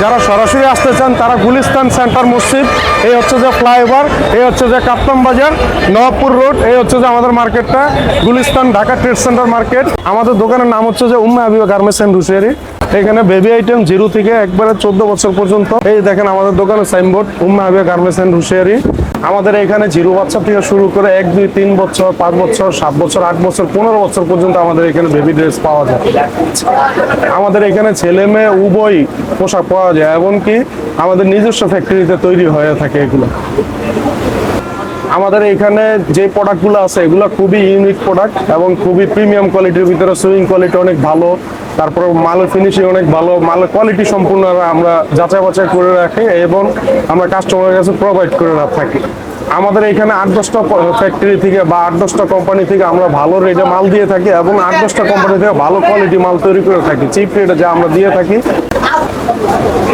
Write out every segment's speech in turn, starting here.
যারা সরাসরি আসতে চান, তারা গুলিস্তান সেন্টার মসজিদ, এই হচ্ছে যে ফ্লাইওভার, এই হচ্ছে যে কাপ্তাম বাজার নবাবপুর রোড, এই হচ্ছে যে আমাদের মার্কেটটা, Gulistan Dhaka trade centre market. আমাদের দোকানের নাম হচ্ছে যে উম্মা হাবিবা গার্মেন্টস অ্যান্ড রুশিয়ারি এখানে বেবি আইটেম জিরো থেকে একবারে চোদ্দ বছর পর্যন্ত। এই দেখেন আমাদের দোকানের signboard Umma Habiba garments and রুশিয়ারি আমাদের এখানে জিরো বাচ্চা থেকে শুরু করে এক, দুই, তিন বছর, পাঁচ বছর, সাত বছর, আট বছর, পনেরো বছর পর্যন্ত আমাদের এখানে বেবি ড্রেস পাওয়া যায়। আমাদের এখানে ছেলে মেয়ে উভয় পোশাক পাওয়া যায়, এমনকি আমাদের নিজস্ব ফ্যাক্টরিতে তৈরি হয়ে থাকে এগুলো। আমাদের এখানে যে প্রোডাক্টগুলো আছে, এগুলো খুবই ইউনিক প্রোডাক্ট এবং খুবই প্রিমিয়াম কোয়ালিটির ভিতরে সুইং কোয়ালিটি অনেক ভালো। তারপর মালের ফিনিশিং অনেক ভালো। মালের কোয়ালিটি সম্পূর্ণ আমরা যাচাই বাছাই করে রাখি এবং আমরা কাস্টমারের কাছে প্রোভাইড করে থাকি। আমাদের এখানে আট দশটা ফ্যাক্টরি থেকে বা আট দশটা কোম্পানি থেকে আমরা ভালো রেটে মাল দিয়ে থাকি এবং আট দশটা কোম্পানি থেকে ভালো কোয়ালিটি মাল তৈরি করে থাকি। চিপ রেটে যা আমরা দিয়ে থাকি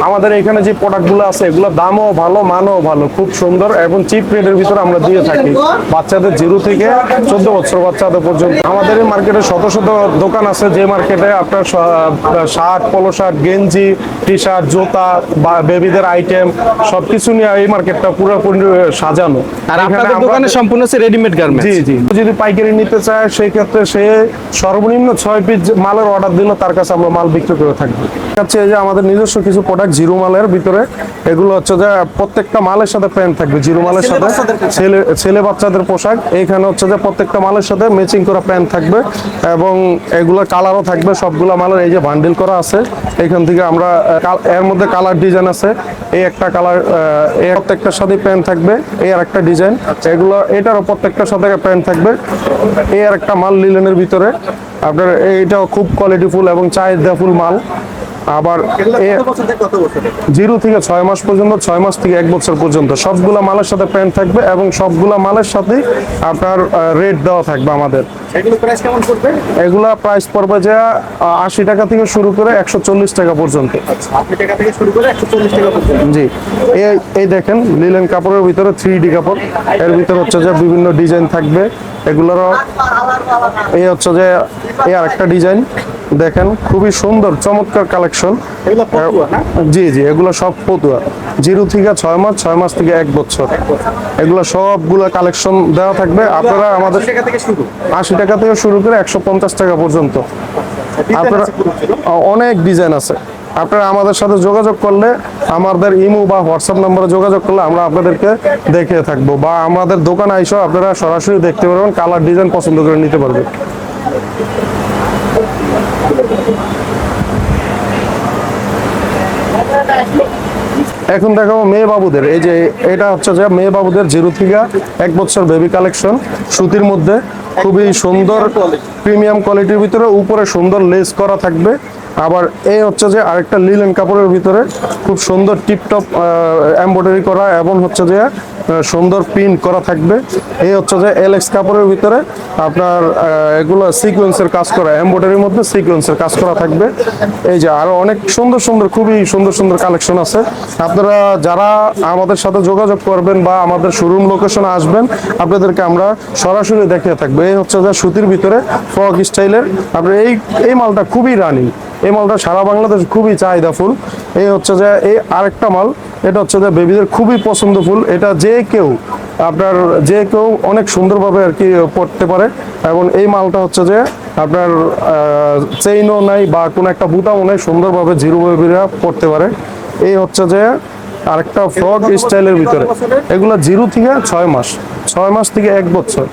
আমাদের এখানে যে প্রোডাক্টগুলো আছে এগুলো দামও ভালো মানও ভালো খুব সুন্দর এবং চিপ রেটের ভিতরে আমরা দিয়ে থাকি। বাচ্চাদের জিরো থেকে চোদ্দ বছর বাচ্চাদের পর্যন্ত। আমাদের এই মার্কেটে শত শত দোকান আছে যে মার্কেটে আপনার শার্ট পলো শার্ট গেঞ্জি টি শার্ট জুতা বা বেবিদের আইটেম সবকিছু নিয়ে এই মার্কেটটা পুরোপুরি সাজানো। আর আপনাদের দোকানে সম্পূর্ণ হচ্ছে রেডিমেড গার্মেন্টস জি জি। যদি পাইকারি নিতে চায় সেই ক্ষেত্রে সে সর্বনিম্ন ছয় পিস মালের অর্ডার দিলে তার কাছে আমরা মাল বিক্রি করে থাকব হচ্ছে এই যে আমাদের নিজস্ব কিছু প্রোডাক্ট জিরো মালের ভিতরে। এগুলো হচ্ছে যে প্রত্যেকটা মালের সাথে প্যান্ট থাকবে জিরো মালের সাথে। ছেলে ছেলে বাচ্চাদের পোশাক এইখানে হচ্ছে যে প্রত্যেকটা মালের সাথে ম্যাচিং করা প্যান্ট থাকবে এবং এগুলো কালারও থাকবে সবগুলো মালের এই যে বান্ডিল করা আছে। এখান থেকে আমরা এর মধ্যে কালার ডিজাইন আছে। এই একটা কালার এই প্রত্যেকটার সাথে প্যান্ট থাকবে এই আর একটা ডিজাইন এগুলো এটারও প্রত্যেকটার সাথে প্যান্ট থাকবে। এই আর একটা মাল লিলেনের ভিতরে। আপনার এইটাও খুব কোয়ালিটিফুল এবং চাহিদা ফুল মাল। আবার জিরো থেকে ছয় মাস পর্যন্ত ছয় মাস থেকে এক বছর পর্যন্ত। সবগুলা মালের সাথে প্যান্ট থাকবে এবং সবগুলা মালের সাথে আপনার রেট দেওয়া থাকবে আমাদের। এগুলো প্রাইস পড়বে? যে আশি টাকা থেকে শুরু করে একশো চল্লিশ টাকা পর্যন্ত। জি। এই এই দেখেন লিলেন কাপড়ের ভিতরে থ্রি ডি কাপড়। এর ভিতরে হচ্ছে যে বিভিন্ন ডিজাইন থাকবে। এগুলোরও এই হচ্ছে যে এই আরেকটা ডিজাইন দেখেন খুবই সুন্দর চমৎকার কালেকশন জি জি এগুলো সব পতুয়া জিরো থেকে ছয় মাস ছয় মাস থেকে এক বছর। এগুলো সবগুলো কালেকশন দেওয়া থাকবে। আপনারা আমাদের আশি টাকা থেকে শুরু। আশি টাকা থেকে শুরু করে একশো পঞ্চাশ টাকা পর্যন্ত। আপনারা অনেক ডিজাইন আছে। আপনারা আমাদের সাথে যোগাযোগ করলে আমাদের ইমো বা হোয়াটসঅ্যাপ নম্বরে যোগাযোগ করলে আমরা আপনাদেরকে দেখে থাকব। বা আমাদের দোকানে আইসো আপনারা সরাসরি দেখতে পারবেন কালার ডিজাইন পছন্দ করে নিতে পারবেন। এখন দেখাবো মেয়ে বাবুদের। এই যে এটা হচ্ছে যে মেয়ে বাবুদের জিরো থেকে এক বছর বেবি কালেকশন সুতির মধ্যে, খুবই সুন্দর প্রিমিয়াম কোয়ালিটির ভিতরে, উপরে সুন্দর লেস করা থাকবে। আবার এই হচ্ছে যে আরেকটা লিলেন কাপড়ের ভিতরে, খুব সুন্দর টিপটপ এমব্রয়ডারি করা এবং হচ্ছে যে সুন্দর প্রিন্ট করা থাকবে। এই হচ্ছে যে এলএক্স কাপড়ের ভিতরে আপনার এগুলো সিকোয়েন্সের কাজ করা এমব্রয়ডারির মধ্যে সিকোয়েন্সের কাজ করা থাকবে। এই যে আরও অনেক সুন্দর সুন্দর, খুবই সুন্দর সুন্দর কালেকশন আছে। আপনারা যারা আমাদের সাথে যোগাযোগ করবেন বা আমাদের শোরুম লোকেশনে আসবেন, আপনাদেরকে আমরা সরাসরি দেখিয়ে থাকব। এই হচ্ছে যে সুতির ভিতরে ফ্রক স্টাইলের আপনার এই এই মালটা খুবই রানিং এই মালটা সারা বাংলাদেশ খুবই চাহিদা ফুল। এই হচ্ছে যে এই আরেকটা মাল, এটা হচ্ছে যে বেবিদের খুবই পছন্দ ফুল। এটা যে কেউ আপনার, যে কেউ অনেক সুন্দরভাবে আর কি পড়তে পারে। এবং এই মালটা হচ্ছে যে আপনার চেইনও নাই বা কোনো একটা বুতামও নাই, সুন্দরভাবে জিরো বেবিরা পড়তে পারে। এই হচ্ছে যে আরেকটা ফ্রক স্টাইলের ভিতরে। এগুলো জিরো থেকে ছয় মাস ছয় মাস থেকে এক বছর।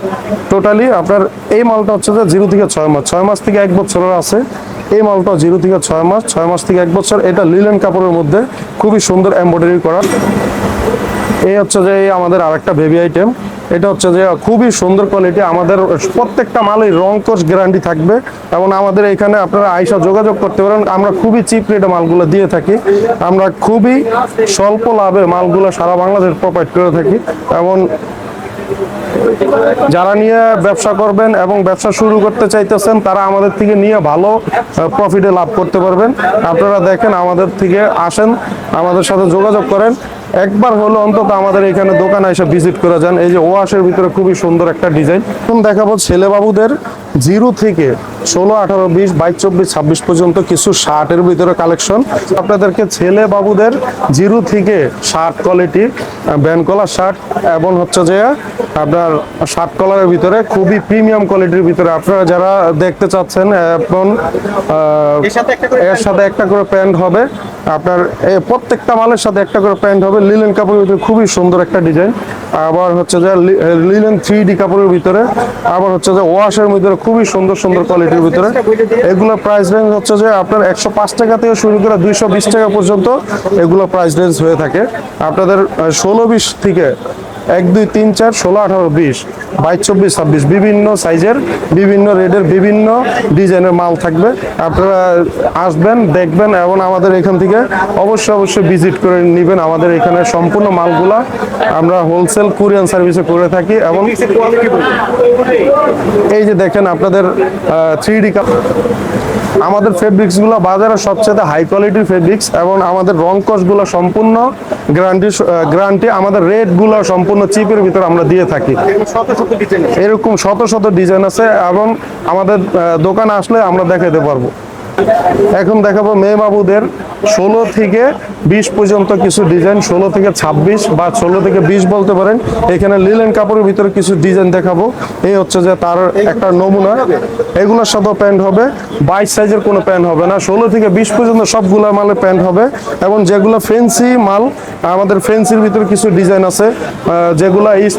টোটালি আপনার এই মালটা হচ্ছে যে জিরো থেকে ছয় মাস ছয় মাস থেকে এক বছরের আছে। এই মালটা জিরো থেকে ছয় মাস ছয় মাস থেকে এক বছর। এটা লিলেন কাপড়ের মধ্যে খুবই সুন্দর এমব্রয়ডারি করা। এই হচ্ছে যে আমাদের আরেকটা বেবি আইটেম এটা হচ্ছে যে খুবই সুন্দর কোয়ালিটি আমাদের প্রত্যেকটা মালই রং কোর্স গ্যারান্টি থাকবে। এবং আমাদের এখানে আপনারা আইসা যোগাযোগ করতে পারেন। আমরা খুবই চিপ রেটে মালগুলো দিয়ে থাকি। আমরা খুবই স্বল্প লাভে মালগুলো সারা বাংলাদেশ প্রোভাইড করে থাকি। এবং যারা নিয়ে ব্যবসা করবেন এবং ব্যবসা শুরু করতে চাইতেছেন, তারা আমাদের থেকে নিয়ে ভালো প্রফিটে লাভ করতে পারবেন। আপনারা দেখেন, আমাদের থেকে আসেন, আমাদের সাথে যোগাযোগ করেন। একবার হলো অন্তত আমাদের এখানে দোকানে এসে ভিজিট করে যান। এই যে ওয়াশের ভিতরে খুবই সুন্দর একটা ডিজাইন এখন দেখাবো ছেলে বাবুদের জিরো থেকে ষোলো আঠারো বিশ বাইশ চব্বিশ ছাব্বিশ পর্যন্ত কিছু শার্টের ভিতরে কালেকশন। আপনাদেরকে ছেলে বাবুদের জিরো থেকে শার্ট কোয়ালিটি ব্যানকলার শার্ট এবং হচ্ছে যে আপনার শার্ট কলারের ভিতরে খুবই প্রিমিয়াম কোয়ালিটির ভিতরে আপনারা যারা দেখতে চাচ্ছেন এবং এর সাথে একটা করে প্যান্ট হবে। আপনার প্রত্যেকটা মালের সাথে একটা করে প্যান্ট হবে। লিলেন কাপড়ের ভিতরে খুবই সুন্দর একটা ডিজাইন। আবার হচ্ছে যে লিলেন থ্রি ডি কাপড়ের ভিতরে, আবার হচ্ছে যে ওয়াশের ভিতরে, খুবই সুন্দর সুন্দর কোয়ালিটির ভিতরে। এগুলো প্রাইস রেঞ্জ হচ্ছে যে আপনার একশো পাঁচ টাকা থেকে শুরু করে দুইশো বিশ টাকা পর্যন্ত এগুলো প্রাইস রেঞ্জ হয়ে থাকে। আপনাদের ষোলো বিশ থেকে এক, দুই, তিন, চার, ষোলো, আঠারো, বিশ, বাইশ, চব্বিশ, ছাব্বিশ, বিভিন্ন সাইজের, বিভিন্ন রেডের বিভিন্ন ডিজাইনের মাল থাকবে। আপনারা আসবেন, দেখবেন এবং আমাদের এখান থেকে অবশ্যই অবশ্যই ভিজিট করে নেবেন আমাদের এখানে সম্পূর্ণ মালগুলা। আমরা হোলসেল কুরিয়ান সার্ভিসে করে থাকি এবং এই যে দেখেন আপনাদের থ্রি ডি আমাদের ফেব্রিক্সগুলো বাজারে সবচেয়ে হাই কোয়ালিটির ফেব্রিক্স এবং আমাদের রংগুলো সম্পূর্ণ গ্যারান্টি গ্যারান্টি আমাদের রেটগুলো সম্পূর্ণ চিপের ভিতরে আমরা দিয়ে থাকি। শত শত এরকম শত শত ডিজাইন আছে এবং আমাদের দোকান দোকানে আসলে আমরা দেখাতে পারব। এখন দেখাবো মেয়ে বাবুদের ষোলো থেকে বিশ পর্যন্ত কিছু ডিজাইন ষোলো থেকে ছাব্বিশ বা ষোলো থেকে বিশ বলতে পারেন। এখানে লিলেন কাপড়ের ভিতরে কিছু ডিজাইন দেখাবো। এই হচ্ছে যে তার একটা নমুনা। এগুলোর সাথেও প্যান্ট হবে। বাইশ সাইজের কোনো প্যান্ট হবে না। ষোলো থেকে বিশ পর্যন্ত সবগুলো মালের প্যান্ট হবে। এবং যেগুলো ফেন্সি মাল, আমাদের ফেন্সির ভিতরে কিছু ডিজাইন আছে। যেগুলো এই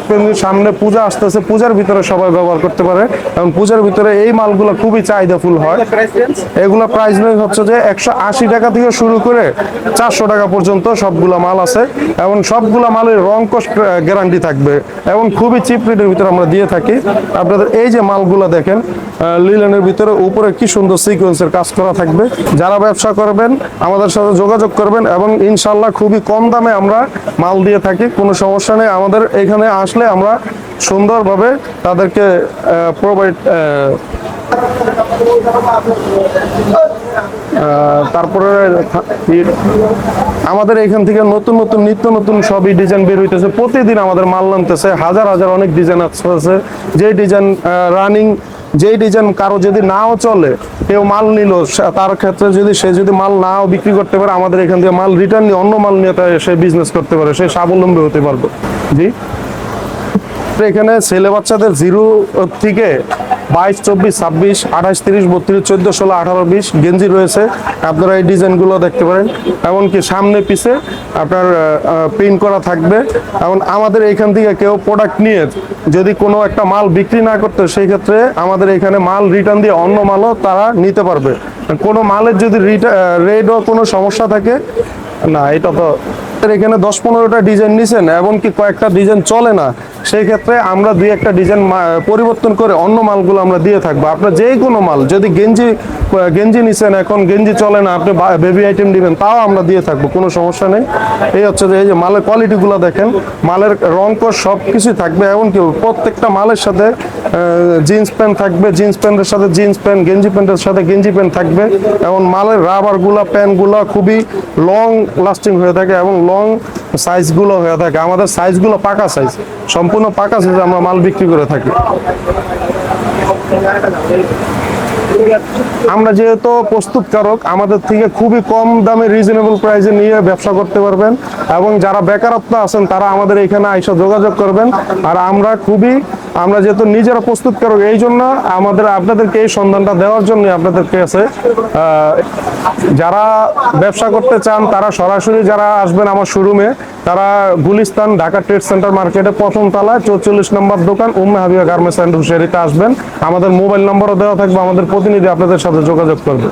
সামনে পূজা আসতেছে, পূজার ভিতরে সবাই ব্যবহার করতে পারে। এবং পূজার ভিতরে এই মালগুলো খুবই চাহিদাফুল হয়। এগুলো প্রাইস রেঞ্জ হচ্ছে যে একশো আশি টাকা থেকে শুরু করে চারশো টাকা পর্যন্ত সবগুলা মাল আছে এবং সবগুলা মালের রং কষ্ট গ্যারান্টি থাকবে এবং খুবই চিপ রেটের ভিতরে আমরা দিয়ে থাকি। আপনাদের এই যে মালগুলো দেখেন লিলেনের ভিতরে উপরে কি সুন্দর সিকোয়েন্সের কাজ করা থাকবে। যারা ব্যবসা করবেন, আমাদের সাথে যোগাযোগ করবেন এবং ইনশাল্লাহ খুবই কম দামে আমরা মাল দিয়ে থাকি, কোনো সমস্যা নেই। আমাদের এখানে আসলে আমরা সুন্দরভাবে তাদেরকে প্রোভাইড তারপরে আমাদের এখান থেকে নতুন নতুন, নিত্য নতুন সবই ডিজাইন বের হইতেছে। প্রতিদিন আমাদের মাল নামতেছে। হাজার হাজার অনেক ডিজাইন আসতেছে যে ডিজাইন রানিং যেই ডিজাইন কারও যদি নাও চলে, কেউ মাল নিল তার ক্ষেত্রে যদি সে যদি মাল নাও বিক্রি করতে পারে, আমাদের এখান থেকে মাল রিটার্ন নিয়ে অন্য মাল নিয়ে সে বিজনেস করতে পারে। সে স্বাবলম্বী হতে পারবে। জি? এখানে ছেলে বাচ্চাদের জিরো থেকে বাইশ, চব্বিশ, ছাব্বিশ, আঠাশ, তিরিশ, বত্রিশ, চোদ্দ, ষোলো, আঠারো, বিশ গেঞ্জি রয়েছে। আপনারা এই ডিজাইনগুলো দেখতে পারেন। এমনকি সামনে পিছে আপনার প্রিন্ট করা থাকবে। এবং আমাদের এখান থেকে কেউ প্রোডাক্ট নিয়ে যদি কোনো একটা মাল বিক্রি না করতে সেই ক্ষেত্রে আমাদের এখানে মাল রিটার্ন দিয়ে অন্য মালও তারা নিতে পারবে। কোনো মালের যদি রেডও কোনো সমস্যা থাকে, না, এটা তো, এখানে দশ পনেরোটা ডিজাইন নিছেন, এমনকি কয়েকটা ডিজাইন চলে না সেই ক্ষেত্রে আমরা দুই একটা ডিজাইন পরিবর্তন করে অন্য মালগুলো আমরা দিয়ে থাকব। আপনার যে কোনো মাল, যদি গেঞ্জি গেঞ্জি নিছেন এখন, গেঞ্জি চলে না, আপনি বেবি আইটেম দিবেন, তাও আমরা দিয়ে থাকব, কোনো সমস্যা নেই। এই হচ্ছে যে, এই যে মালের কোয়ালিটিগুলো দেখেন, মালের রং কর সব কিছুই থাকবে, এমনকি প্রত্যেকটা মালের সাথে জিন্স প্যান্ট থাকবে জিন্স প্যান্টের সাথে জিন্স প্যান্ট গেঞ্জি প্যান্টের সাথে গেঞ্জি প্যান্ট থাকবে, এবং মালের রাবারগুলো প্যান্টগুলো খুবই লং লাস্টিং হয়ে থাকে, এবং লং সাইজগুলো হয়ে থাকে। আমাদের সাইজগুলো পাকা সাইজ সম্পূর্ণ পাকা সাইজ আমরা মাল বিক্রি করে থাকি। আমরা যেহেতু প্রস্তুতকারক, আমাদের থেকে খুবই কম দামে রিজনেবল প্রাইসে নিয়ে ব্যবসা করতে পারবেন এবং যারা বেকারত্ব আছেন, তারা আমাদের এখানে এসে যোগাযোগ করবেন। আর আমরা খুবই, আমরা যেহেতু নিজেরা প্রস্তুতকারক, এই জন্য আমাদের, আপনাদেরকে এই সন্ধানটা দেওয়ার জন্য আপনাদের কাছে যারা ব্যবসা করতে চান, তারা সরাসরি যারা আসবেন আমার শোরুমে, তারা গুলিস্তান ঢাকা ট্রেড সেন্টার মার্কেটে প্রথম তলায় চৌচল্লিশ নম্বর দোকান, উম্মে হাবিয়া গার্মেন্টস অ্যান্ড হুশিয়ারিতে আসবেন। আমাদের মোবাইল নম্বরও দেওয়া থাকবে, আমাদের প্রতিনিধি আপনাদের সাথে যোগাযোগ করবে।